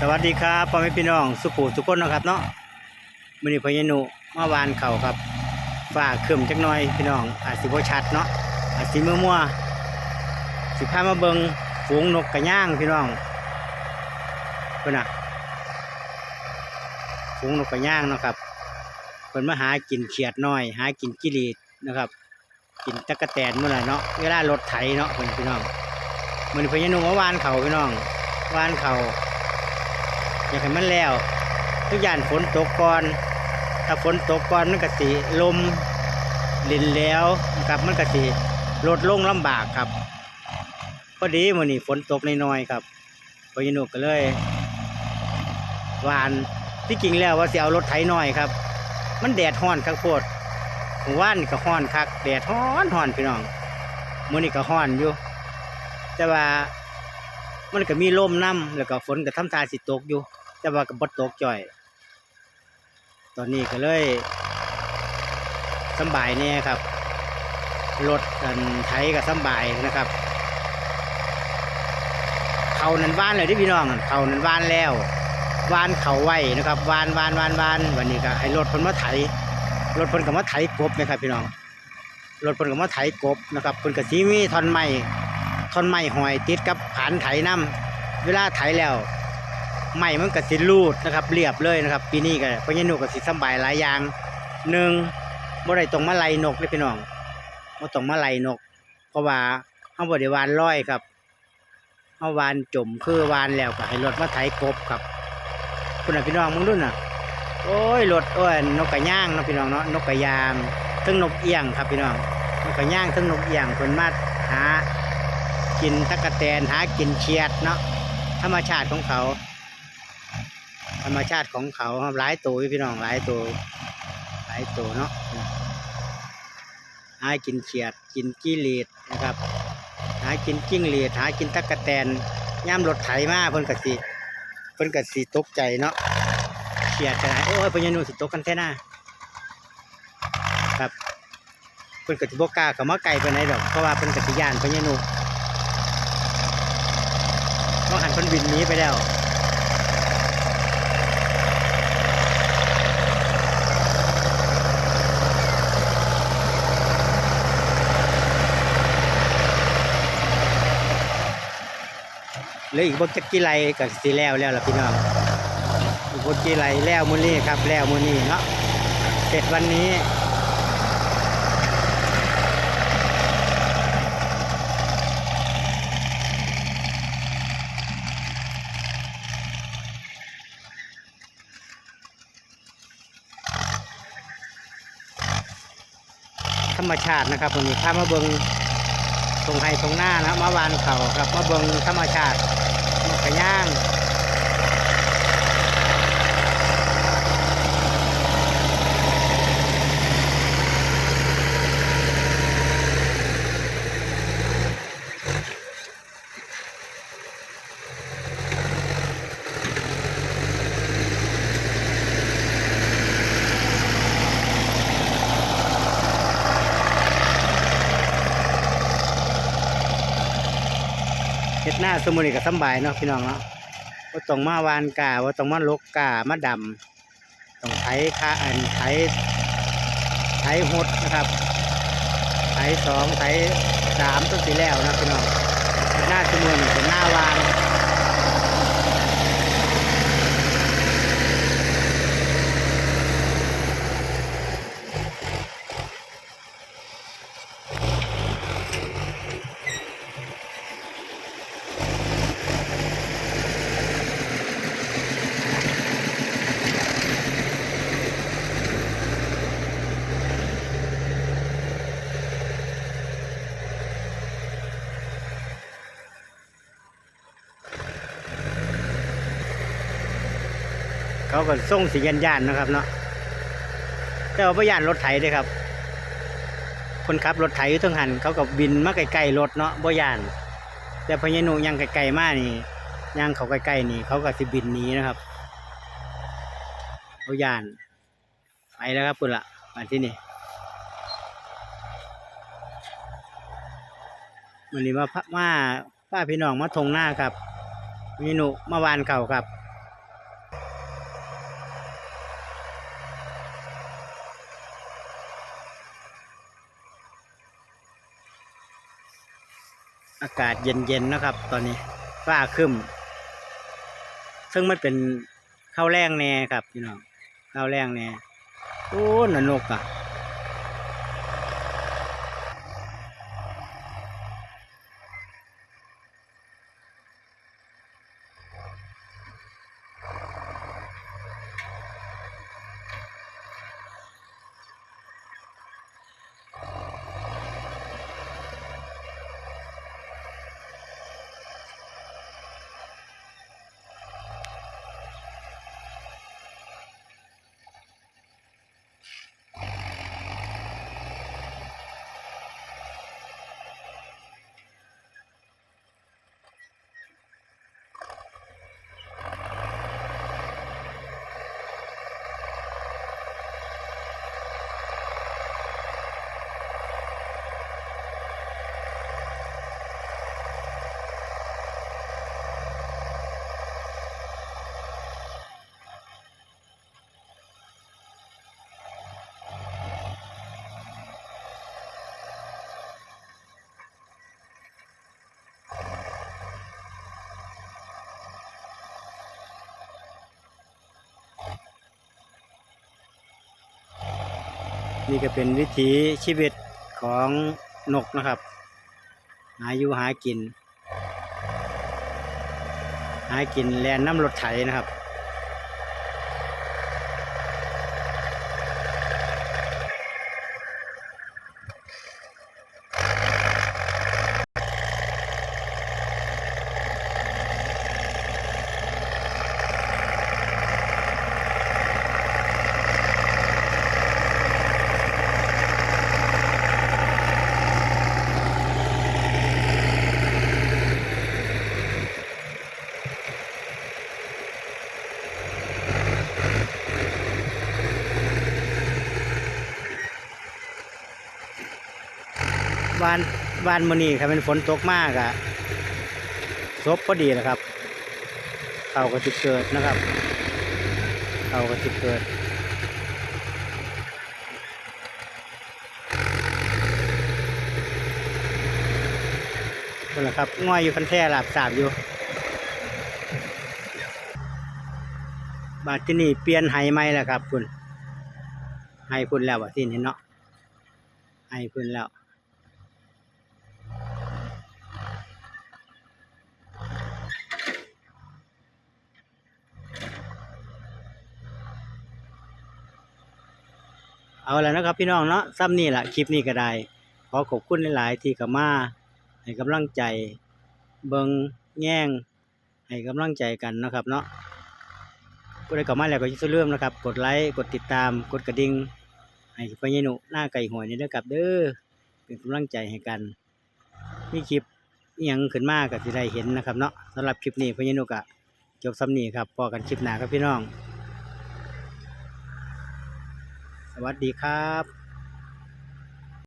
สวัสดีครับพ่อแม่พี่น้องสุขุทุกคนนะครับเนาะมือนี้พญานุเมาวานเข่าครับฝ้าครึมจักน่อยพี่น้อง อาจสิบชัดเนาะอาจสิมัวสิพามาเบิงฝูงนกกระย่างพี่น้องเพิ่นน่ะฝูงนกกระย่างเนาะครับเพิ่นมาหากินเขียดน้อย หากินกิริดนะครับ กินตะกะแตนเมื้อน่เนาะเวลารถไถเนาะเพิ่นพี่น้องมือนี้พญานุเมาวานเข่าพี่น้องวานเข่า อยากให้มันแล้ว ทุกอย่างฝนตกก่อน ถ้าฝนตกก่อนมันก็สิลมลินแล้วนะครับมันก็สิลดลงลำบากครับพอดีมื้อนี้ฝนตกน้อยๆครับพอยนุกก็เลย หวานที่จริงแล้วว่าสิเอารถไถน้อยครับ มันแดดฮ้อนคักโพดหมู่านก็ฮ้อนคักแดดฮ้อนฮ้อนพี่น้องมื้อนี้ก็ฮ้อนอยู่ แต่ว่ามันก็มีลมน้ำแล้วก็ฝนก็ทำทาสิตกอยู่ แต่ว่าก็บ่ตกจ่อย ตอนนี้ก็เลยสบายแน่ครับรถกันไถก็สบายนะครับ เขานันวานเลยที่พี่น้องเขานันวานแล้ววานเขาไว้นะครับวานวานวานวานวันนี้ก็ให้รถพนมาไถรถพนก็มาไถกบนะครับพี่น้องรถพนก็มาไถกบนะครับพนก็สิมีทอนไม้ทอนไม้หอยติดกับผานไถน้ำเวลาไถแล้ว ไม้มันก็สิรูดนะครับเรียบเลยนะครับ ปีนี้ก็พญานุก็สิสบายหลายอย่างหนึ่งบ่ได้ตรงมาไลนกเลยพี่น้องบ่ต้องมาไลนก เพราะว่าเฮาบ่ได้วานร้อยครับเฮาวานจมคือวานแล้วก็ให้รถมาไถกบครับคุณน่ะพี่น้องมึงดูน่ะ โอ้ยรถโอ้ยนกกระย่างเนาะพี่น้องเนาะนกกระยางทั้งนกเอี้ยงครับพี่น้องนกกระย่างทั้งนกเอี้ยงคนมาหากินตะกะแตนหากินเชียดเนาะธรรมชาติของเขา ธรรมชาติของเขาครับหลายตัวพี่น้องหลายตัวหลายตัวเนาะหากินเขียดกินกิ้เลดนะครับ หากินกิ้งเหลียดหากินตะกะแตนย่ำรถไถมาเพิ่นกะสิเพิ่นกะสิตกใจเนาะเขียดกันโอ้ยพญานุสิตกกันแท้หน้าครับเพิ่นก็สิบกล้าเขามาไกลไปไหนดอกเพราะว่าเพิ่นก็สิย่านพญานุเพราะหันเพิ่นบินหนีไปแล้ว เหลืออีกบ่จักกี่ไร่ก็สิแล้วแล้วล่ะพี่น้องอุปกีไรแล้วมือนี้ครับ แล้วมือนี้เนาะเสร็จวันนี้ธรรมชาตินะครับวันนี้ข้ามาเบิงตรงไฮตรงหน้านะมาวานเขาครับมาเบิงธรรมชาติ นกกระย่าง เฮ็ ดหน้าสมุนก็สบายเนาะพี่น้องเนาะว่าต้องมาวานกาว่าต้องมาลกกามาดำต้องไถค่าอันไถไถหดนะครับไถสองไถสามต้นสีแล้วนะพี่น้องหน้าสมุนเป็นหน้าวาน เขาก็ส่งสียันยานนะครับเนาะแต่ว่าพยานรถไถเลยครับ คนขับรถไถอยู่ทั้งหันเขาก็บินมาใกลๆรถเนาะบ่ยาน แต่พญานุยังไกลๆมากนี่ยังเขาใกล้ๆนี่ เขาก็สิบินหนี้นะครับบ่ยานไปแล้วครับคุณละมาที่นี่วันนี้มาพะมาป้าพี่น้องมาทงหน้าครับพญานุมาวานเก่าครับ อากาศเย็นๆนะครับ ตอนนี้ฟ้าครึ้มซึ่งมันเป็นข้าวแรงแน่ครับพี่น้องข้าวแรงแน่โอ้นนกอะ นี่ก็เป็นวิถีชีวิตของนกนะครับ หาอยู่หากิน หากินแลนน้ำรถไถนะครับ วานวานมือนี้ครับเป็นฝนตกมากอะซบพอดีแหละครับเขาก็จะเกิดนะครับเขาก็จะเกิดนั่นแหละครับง่อยอยู่พันแท่หลับสาบอยู่บาดที่นี่เปลี่ยนไฮไหมแล้วครับคุณไฮคุณแล้วบาดที่นี่เนาะไฮคุณแล้ว เอาแล้วนะครับพี่น้องเนาะซ้ำนี่แหละคลิปนี้ก็ได้ ขอขอบคุณหลาย ๆ ที่เข้ามาให้กำลังใจเบิงแง่งให้กำลังใจกันนะครับเนาะผู้ใดเข้ามาแล้วก็อย่าลืมนะครับ กดไลค์กดติดตามกดกระดิ่งให้พ่อใหญ่หนุหน้าไก่หวยนี่เด้อครับเด้อเป็นกำลังใจให้กันมีคลิปยังขึ้นมาก็สิได้เห็นนะครับเนาะสำหรับคลิปนี้พ่อใหญ่หนุก็จบซ้ำนี้ครับพอกันคลิปหน้าครับพี่น้อง สวัสดีครับ